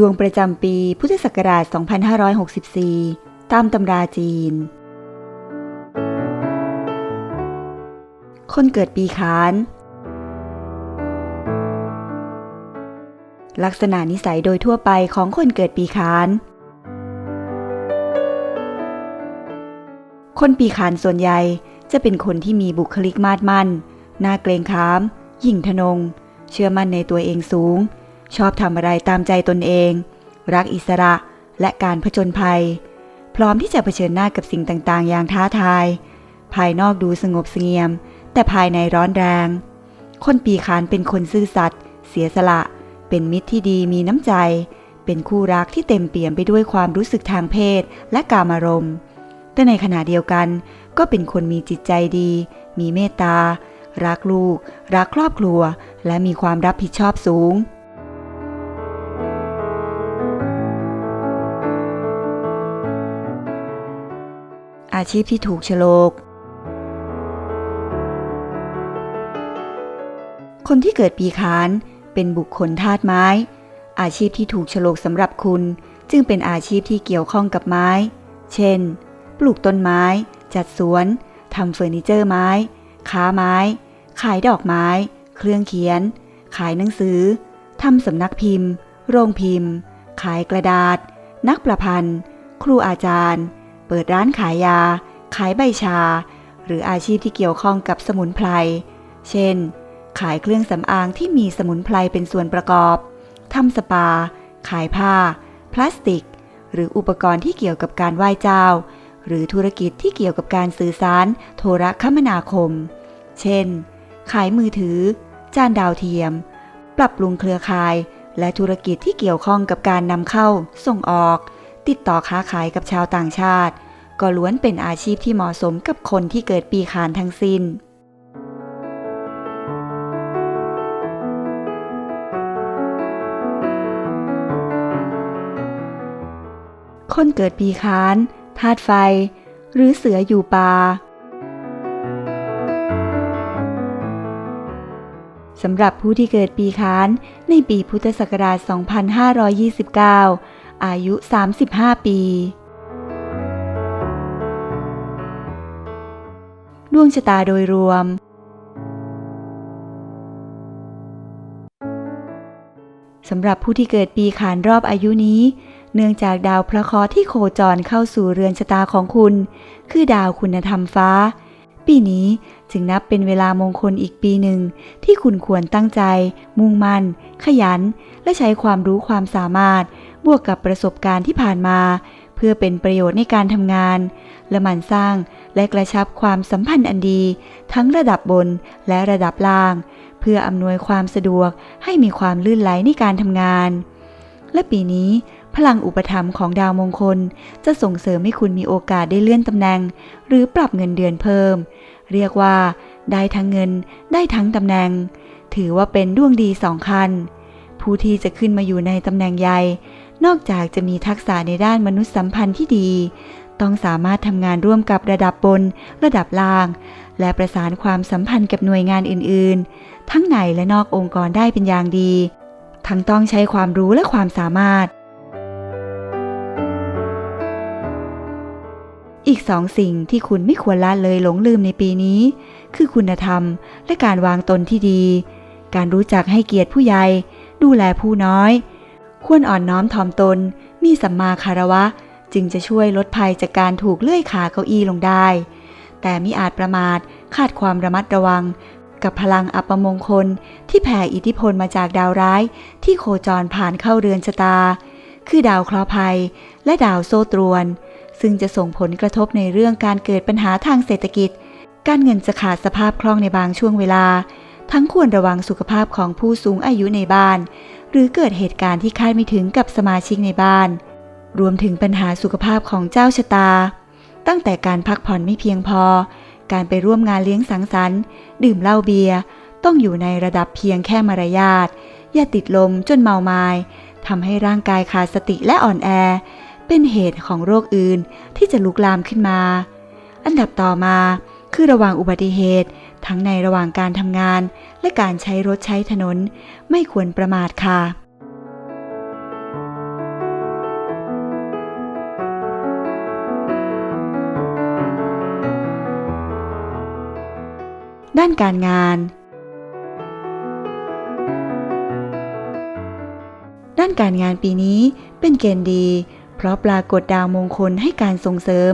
ดวงประจำปีพุทธศักราช 2564 ตามตำราจีน คนเกิดปีขาน ลักษณะนิสัยโดยทั่วไปของคนเกิดปีขาน คนปีขานส่วนใหญ่จะเป็นคนที่มีบุคลิกมาดมั่น น่าเกรงขาม ยิ่งทะนง เชื่อมั่นในตัวเองสูง ชอบทำอะไรตามใจตนเอง รักอิสระและการผจญภัย พร้อมที่จะเผชิญหน้ากับสิ่งต่างๆ อย่างท้าทาย ภายนอกดูสงบเสงี่ยม แต่ภายในร้อนแรง คนปีขานเป็นคนซื่อสัตย์ เสียสละ เป็นมิตรที่ดีมีน้ำใจ เป็นคู่รักที่เต็มเปี่ยมไปด้วยความรู้สึกทางเพศและกามารมณ์แต่ในขณะเดียวกันก็เป็นคนมีจิตใจดี มีเมตตา รักลูก รักครอบครัว และมีความรับผิดชอบสูง อาชีพที่ถูกฉลก คนที่เกิดปีขานเป็นบุคคลธาตุไม้ อาชีพที่ถูกฉลกสำหรับคุณ จึงเป็นอาชีพที่เกี่ยวข้องกับไม้ เช่น ปลูกต้นไม้ จัดสวนทำเฟอร์นิเจอร์ไม้ ค้าไม้ ขายดอกไม้ เครื่องเขียน ขายหนังสือทำสำนักพิมพ์ โรงพิมพ์ ขายกระดาษ นักประพันธ์ ครูอาจารย์ เปิดร้านขายยา ขายใบชา หรืออาชีพที่เกี่ยวข้องกับสมุนไพร เช่น ขายเครื่องสำอางที่มีสมุนไพรเป็นส่วนประกอบทำสปา ขายผ้า พลาสติก หรืออุปกรณ์ที่เกี่ยวกับการไหว้เจ้า หรือธุรกิจที่เกี่ยวกับการสื่อสาร โทรคมนาคม เช่น ขายมือถือ จานดาวเทียม ปรับปรุงเครือข่าย และธุรกิจที่เกี่ยวข้องกับการนำเข้า ส่งออก ติดต่อค้าขายกับชาวต่างชาติ ก็ล้วนเป็นอาชีพที่เหมาะสมกับคนที่เกิดปีขานทั้งสิ้นคนเกิดปีขานธาตุไฟ หรือเสืออยู่ป่าสำหรับผู้ที่เกิดปีขานในปีพุทธศักราช 2529 อายุ 35 ปี ดวงชะตาโดยรวม สำหรับผู้ที่เกิดปีขานรอบอายุนี้ เนื่องจากดาวพระเคราะห์ที่โคจรเข้าสู่เรือนชะตาของคุณ คือดาวคุณธรรมฟ้า ปีนี้จึงนับเป็นเวลามงคลอีกปีหนึ่ง ที่คุณควรตั้งใจ มุ่งมั่น ขยัน และใช้ความรู้ความสามารถ บวกกับประสบการณ์ที่ผ่านมา เพื่อเป็นประโยชน์ในการทำงาน และหมั่นสร้าง และกระชับความสัมพันธ์อันดี ทั้งระดับบนและระดับล่าง เพื่ออำนวยความสะดวกให้มีความลื่นไหลในการทำงาน และปีนี้พลังอุปถัมภ์ของดาวมงคล จะส่งเสริมให้คุณมีโอกาสได้เลื่อนตำแหน่ง หรือปรับเงินเดือนเพิ่ม เรียกว่า ได้ทั้งเงิน ได้ทั้งตำแหน่ง ถือว่าเป็นดวงดีสองคัน ผู้ที่จะขึ้นมาอยู่ในตำแหน่งใหญ่ นอกจากจะมีทักษะในด้านมนุษยสัมพันธ์ที่ดี ต้องสามารถทำงานร่วมกับระดับบน ระดับล่าง และประสานความสัมพันธ์กับหน่วยงานอื่น ๆ ทั้งในและนอกองค์กรได้เป็นอย่างดี ทั้งต้องใช้ความรู้และความสามารถ อีกสองสิ่งที่คุณไม่ควรละเลยหลงลืมในปีนี้ คือคุณธรรม และการวางตนที่ดี การรู้จักให้เกียรติผู้ใหญ่ ดูแลผู้น้อย ควรอ่อนน้อมถ่อมตน มีสัมมาคารวะ จึงจะช่วยลดภัยจากการถูกเลื่อยขาเก้าอี้ลงได้ แต่มิอาจประมาทขาดความระมัดระวัง กับพลังอัปมงคลที่แผ่อิทธิพลมาจากดาวร้าย ที่โคจรผ่านเข้าเรือนชะตา คือดาวเคราะห์ภัย และดาวโซตรวน ซึ่งจะส่งผลกระทบในเรื่องการเกิดปัญหาทางเศรษฐกิจ การเงินจะขาดสภาพคล่องในบางช่วงเวลา ทั้งควรระวังสุขภาพของผู้สูงอายุในบ้าน หรือเกิดเหตุการณ์ที่คาดไม่ถึงกับสมาชิกในบ้าน รวมถึงปัญหาสุขภาพของเจ้าชะตา ตั้งแต่การพักผ่อนไม่เพียงพอ การไปร่วมงานเลี้ยงสังสรรค์ ดื่มเหล้าเบียร์ต้องอยู่ในระดับเพียงแค่มารยาทอย่าติดลมจนเมาไมา้ทำให้ร่างกายขาดสติและอ่อนแอ เป็นเหตุของโรคอื่นที่จะลุกลามขึ้นมา อันดับต่อมาคือระหว่างอุบัติเหตุ ทั้งในระหว่างการทำงาน และการใช้รถใช้ถนน ไม่ควรประมาทค่ะ ด้านการงาน ด้านการงานปีนี้เป็นเกณฑ์ดี เพราะปรากฏดาวมงคลให้การส่งเสริม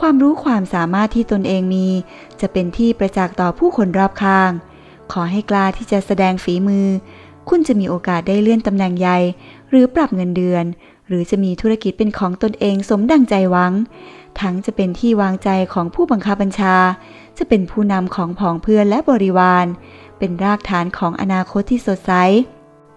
ความรู้ความสามารถที่ตนเองมี จะเป็นที่ประจักษ์ต่อผู้คนรอบข้าง ขอให้กล้าที่จะแสดงฝีมือ คุณจะมีโอกาสได้เลื่อนตำแหน่งใหญ่ หรือปรับเงินเดือน หรือจะมีธุรกิจเป็นของตนเองสมดังใจหวัง ทั้งจะเป็นที่วางใจของผู้บังคับบัญชา จะเป็นผู้นำของผองเพื่อนและบริวาร เป็นรากฐานของอนาคตที่สดใส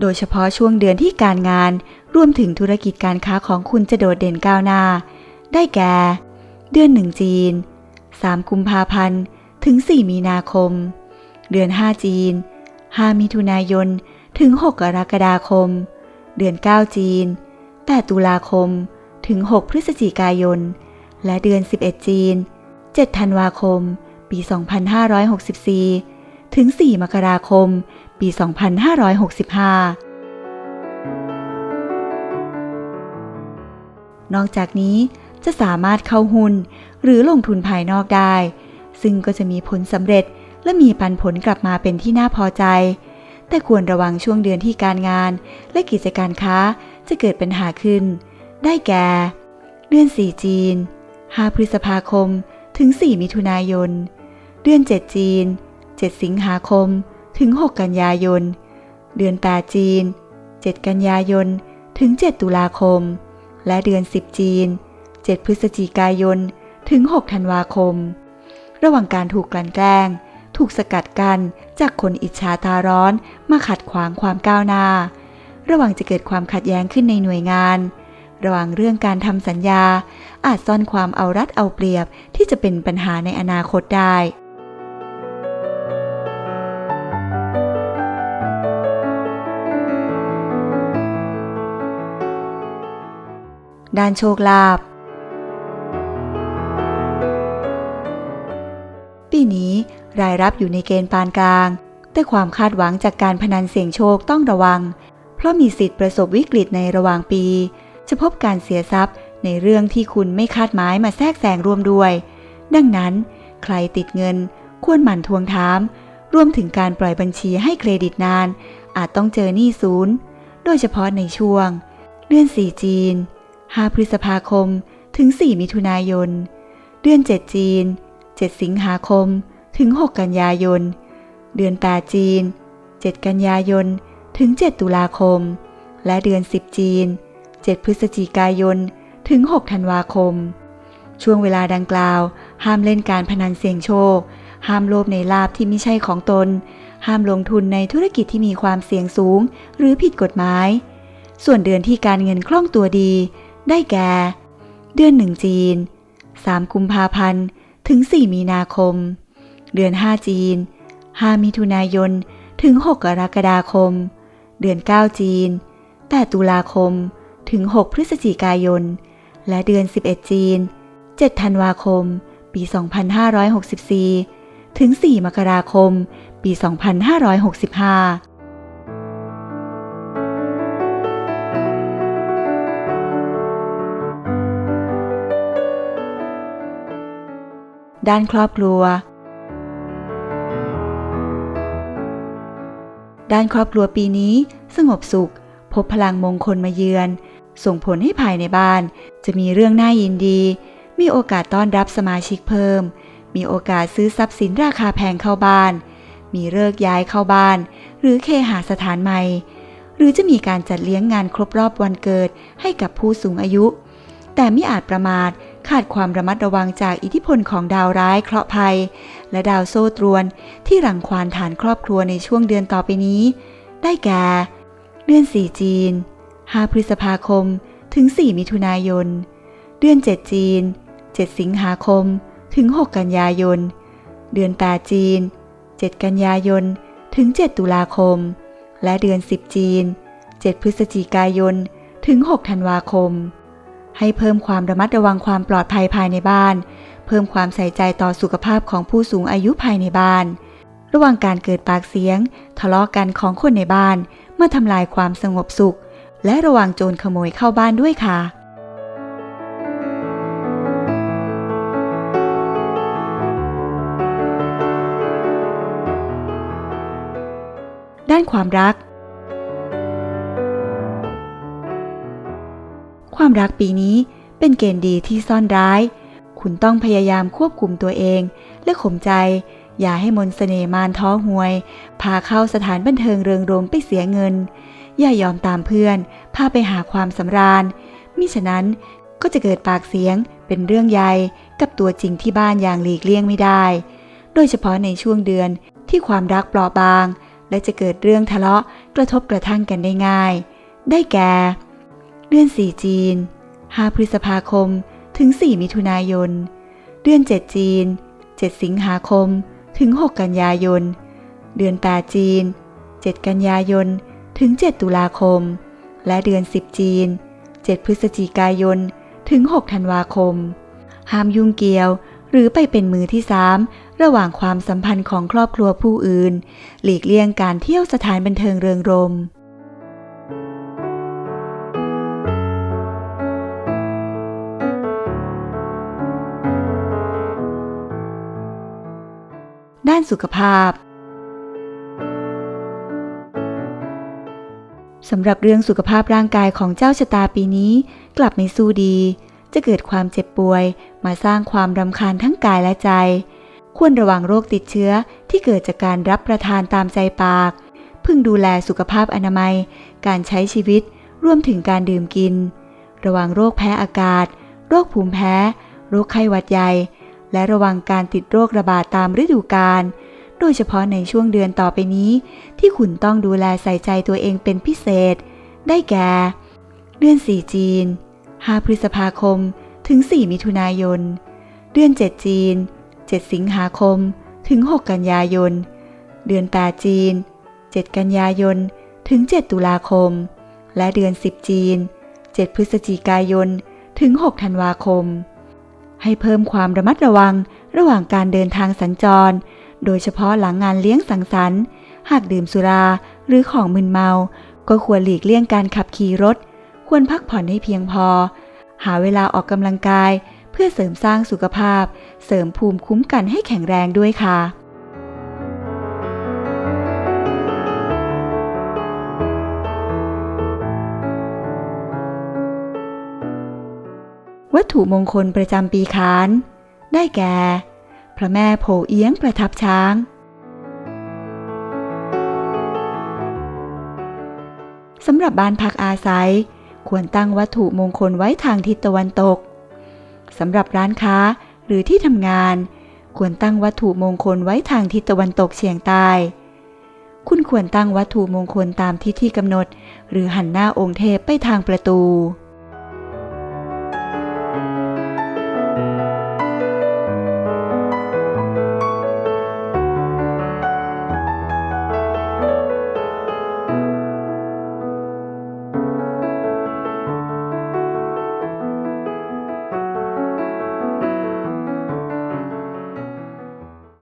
โดยเฉพาะช่วงเดือนที่การงาน รวมถึงธุรกิจการค้าของคุณจะโดดเด่นก้าวหน้า ได้แก่ เดือนหนึ่งจีน 3 กุมภาพันธ์ถึง 4 มีนาคม เดือน 5 จีน 5 มิถุนายน ถึง 6 กรกฎาคม เดือน 9 จีน 8 ตุลาคม ถึง 6 พฤศจิกายน และเดือน 11 จีน 7 ธันวาคม ปี 2564 ถึง 4 มกราคม ปี 2565 นอกจากนี้จะสามารถเข้าหุ้นหรือลงทุนภายนอกได้ ซึ่งก็จะมีผลสำเร็จและมีปันผลกลับมาเป็นที่น่าพอใจ แต่ควรระวังช่วงเดือนที่การงานและกิจการค้าจะเกิดปัญหาขึ้น ได้แก่ เดือน 4 จีน 5 พฤษภาคม ถึง 4 มิถุนายน เดือน 7 จีน 7 สิงหาคม ถึง 6 กันยายน เดือน 8 จีน 7 กันยายน ถึง 7 ตุลาคม และเดือน 10 จีน 7 พฤศจิกายน ถึง 6 ธันวาคม ระหว่างการถูกกลั่นแกล้ง ถูกสกัดกันจากคนอิจฉาตาร้อนมาขัดขวางความก้าวหน้า ระหว่างจะเกิดความขัดแย้งขึ้นในหน่วยงาน ระว่างเรื่องการทำสัญญา อาจซ่อนความเอารัดเอาเปรียบที่จะเป็นปัญหาในอนาคตได้ด้านโชคลาภปีนี้รายรับอยู่ในเกณฑ์ปานกลาง แต่ความคาดหวังจากการพนันเสี่ยงโชคต้องระวัง เพราะมีสิทธิ์ประสบวิกฤตในระหว่างปี จะพบการเสียทรัพย์ในเรื่องที่คุณไม่คาดหมายมาแทรกแซงร่วมด้วย ดังนั้น ใครติดเงิน ควรหมั่นทวงถาม รวมถึงการปล่อยบัญชีให้เครดิตนาน อาจต้องเจอหนี้ศูนย์ โดยเฉพาะในช่วง เดือน 4 จีน 5 พฤษภาคม ถึง 4 มิถุนายน เดือน 7 จีน 7 สิงหาคม ถึง 6 กันยายน เดือน 8 จีน 7 กันยายน ถึง 7 ตุลาคม และเดือน 10 จีน 7 พฤศจิกายน ถึง 6 ธันวาคม ช่วงเวลาดังกล่าว ห้ามเล่นการพนันเสี่ยงโชค ห้ามโลภในลาบที่ไม่ใช่ของตน ห้ามลงทุนในธุรกิจที่มีความเสี่ยงสูง หรือผิดกฎหมาย ส่วนเดือนที่การเงินคล่องตัวดี ได้แก่ เดือนหนึ่งจีน 3 กุมภาพันธ์ ถึง 4 มีนาคม เดือน 5 จีน 5 มิถุนายน ถึง 6 กรกฎาคม เดือน 9 จีน8ตุลาคม ถึง 6 พฤศจิกายน และเดือน 11 จีน 7 ธันวาคม ปี 2564 ถึง 4 มกราคม ปี 2565ด้านครอบครัว ด้านครอบครัวปีนี้สงบสุข พบพลังมงคลมาเยือน ส่งผลให้ภายในบ้าน จะมีเรื่องน่ายินดี มีโอกาสต้อนรับสมาชิกเพิ่ม มีโอกาสซื้อทรัพย์สินราคาแพงเข้าบ้าน มีเลิกย้ายเข้าบ้าน หรือเคหาสถานใหม่ หรือจะมีการจัดเลี้ยงงานครบรอบวันเกิดให้กับผู้สูงอายุ แต่ไม่อาจประมาทขาดความระมัดระวังจากอิทธิพลของดาวร้ายเคราะห์ภัย และดาวโซ่ตรวนที่รังควานฐานครอบครัวในช่วงเดือนต่อไปนี้ ได้แก่ เดือน4จีน 5 พฤษภาคม ถึง 4 มิถุนายน เดือน 7 จีน 7 สิงหาคม ถึง 6 กันยายน เดือน 8 จีน 7 กันยายน ถึง 7 ตุลาคม และเดือน 10 จีน 7 พฤศจิกายน ถึง 6 ธันวาคม ให้เพิ่มความระมัดระวังความปลอดภัยภายในบ้าน เพิ่มความใส่ใจต่อสุขภาพของผู้สูงอายุภายในบ้านระหว่างการเกิดปากเสียง ทะเลาะกันของคนในบ้าน เมื่อทำลายความสงบสุข และระวังโจรขโมยเข้าบ้านด้วยค่ะ ด้านความรัก ความรักปีนี้เป็นเกณฑ์ดีที่ซ่อนร้าย คุณต้องพยายามควบคุมตัวเอง และข่มใจ อย่าให้มนเสน่มารท้อหวย พาเข้าสถานบันเทิงเริงรมไปเสียเงิน อย่ายอมตามเพื่อน พาไปหาความสำราญ มิฉะนั้นก็จะเกิดปากเสียงเป็นเรื่องใหญ่กับตัวจริงที่บ้านอย่างหลีกเลี่ยงไม่ได้ โดยเฉพาะในช่วงเดือนที่ความรักเปราะบาง และจะเกิดเรื่องทะเลาะกระทบกระทั่งกันได้ง่าย ได้แก่ เดือนสี่จีน 5 พฤษภาคม ถึง 4 มิถุนายน เดือน 7 จีน 7 สิงหาคม ถึง 6 กันยายน เดือน 8 จีน 7 กันยายน ถึง 7 ตุลาคม และเดือน 10 จีน 7 พฤศจิกายน ถึง 6 ธันวาคม ห้ามยุ่งเกี่ยว หรือไปเป็นมือที่ 3 ระหว่างความสัมพันธ์ของครอบครัวผู้อื่น หลีกเลี่ยงการเที่ยวสถานบันเทิงเริงรมย์ด้านสุขภาพ สำหรับเรื่องสุขภาพร่างกายของเจ้าชะตาปีนี้ กลับไม่สู้ดี จะเกิดความเจ็บป่วย มาสร้างความรำคาญทั้งกายและใจ ควรระวังโรคติดเชื้อที่เกิดจากการรับประทานตามใจปาก พึงดูแลสุขภาพอนามัย การใช้ชีวิตรวมถึงการดื่มกิน ระวังโรคแพ้อากาศ โรคภูมิแพ้ โรคไข้หวัดใหญ่ และระวังการติดโรคระบาดตามฤดูกาล โดยเฉพาะในช่วงเดือนต่อไปนี้ ที่คุณต้องดูแลใส่ใจตัวเองเป็นพิเศษ ได้แก่ เดือน 4 จีน 5 พฤษภาคม ถึง 4 มิถุนายน เดือน 7 จีน 7 สิงหาคม ถึง 6 กันยายน เดือน 8 จีน 7 กันยายน ถึง 7 ตุลาคม และเดือน 10 จีน 7 พฤศจิกายน ถึง 6 ธันวาคม ให้เพิ่มความระมัดระวังระหว่างการเดินทางสัญจร โดยเฉพาะหลังงานเลี้ยงสังสรรค์ หากดื่มสุราหรือของมึนเมา ก็ควรหลีกเลี่ยงการขับขี่รถ ควรพักผ่อนให้เพียงพอ หาเวลาออกกำลังกาย เพื่อเสริมสร้างสุขภาพ เสริมภูมิคุ้มกันให้แข็งแรงด้วยค่ะวัตถุมงคลประจำปีขาน ได้แก่ พระแม่โผเอียงประทับช้าง สำหรับบ้านพักอาศัย ควรตั้งวัตถุมงคลไว้ทางทิศตะวันตก สำหรับร้านค้าหรือที่ทำงาน ควรตั้งวัตถุมงคลไว้ทางทิศตะวันตกเฉียงใต้ คุณควรตั้งวัตถุมงคลตามทิศที่กำหนด หรือหันหน้าองค์เทพไปทางประตู